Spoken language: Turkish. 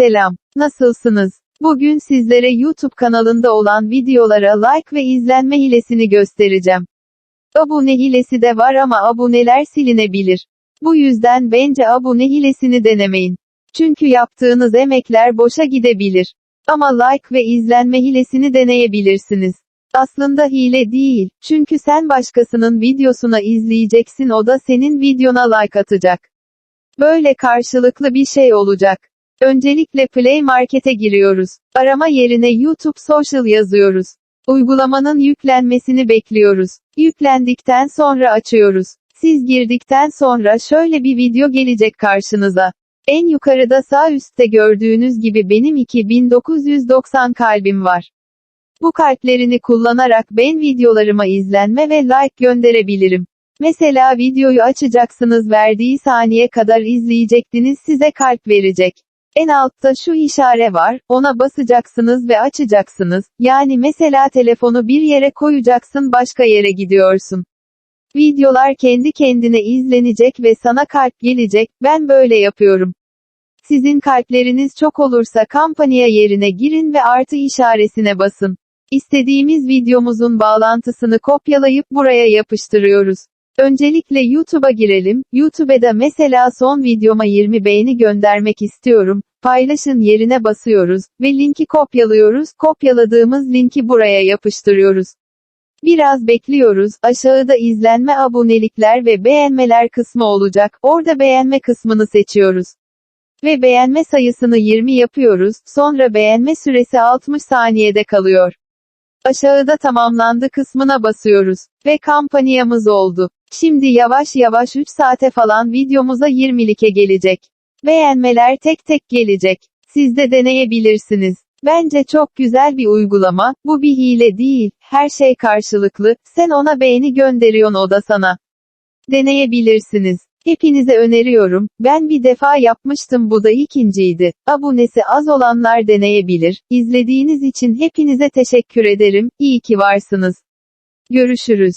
Selam. Nasılsınız? Bugün sizlere YouTube kanalında olan videolara like ve izlenme hilesini göstereceğim. Abone hilesi de var ama aboneler silinebilir. Bu yüzden bence abone hilesini denemeyin. Çünkü yaptığınız emekler boşa gidebilir. Ama like ve izlenme hilesini deneyebilirsiniz. Aslında hile değil, çünkü sen başkasının videosuna izleyeceksin o da senin videona like atacak. Böyle karşılıklı bir şey olacak. Öncelikle Play Market'e giriyoruz. Arama yerine YouTube Social yazıyoruz. Uygulamanın yüklenmesini bekliyoruz. Yüklendikten sonra açıyoruz. Siz girdikten sonra şöyle bir video gelecek karşınıza. En yukarıda sağ üstte gördüğünüz gibi benim 2990 kalbim var. Bu kalplerini kullanarak ben videolarıma izlenme ve like gönderebilirim. Mesela videoyu açacaksınız verdiği saniye kadar izleyecektiniz size kalp verecek. En altta şu işare var, ona basacaksınız ve açacaksınız. Yani mesela telefonu bir yere koyacaksın başka yere gidiyorsun. Videolar kendi kendine izlenecek ve sana kalp gelecek, ben böyle yapıyorum. Sizin kalpleriniz çok olursa kampanya yerine girin ve artı işaresine basın. İstediğimiz videomuzun bağlantısını kopyalayıp buraya yapıştırıyoruz. Öncelikle YouTube'a girelim. YouTube'da mesela son videoma 20 beğeni göndermek istiyorum. Paylaşın yerine basıyoruz ve linki kopyalıyoruz. Kopyaladığımız linki buraya yapıştırıyoruz. Biraz bekliyoruz. Aşağıda izlenme, abonelikler ve beğenmeler kısmı olacak. Orada beğenme kısmını seçiyoruz. Ve beğenme sayısını 20 yapıyoruz. Sonra beğenme süresi 60 saniyede kalıyor. Aşağıda tamamlandı kısmına basıyoruz. Ve kampanyamız oldu. Şimdi yavaş yavaş 3 saate falan videomuza 20'like gelecek. Beğenmeler tek tek gelecek. Siz de deneyebilirsiniz. Bence çok güzel bir uygulama, bu bir hile değil, her şey karşılıklı, sen ona beğeni gönderiyorsun o da sana. Deneyebilirsiniz. Hepinize öneriyorum, ben bir defa yapmıştım bu da ikinciydi. Abonesi az olanlar deneyebilir. İzlediğiniz için hepinize teşekkür ederim, iyi ki varsınız. Görüşürüz.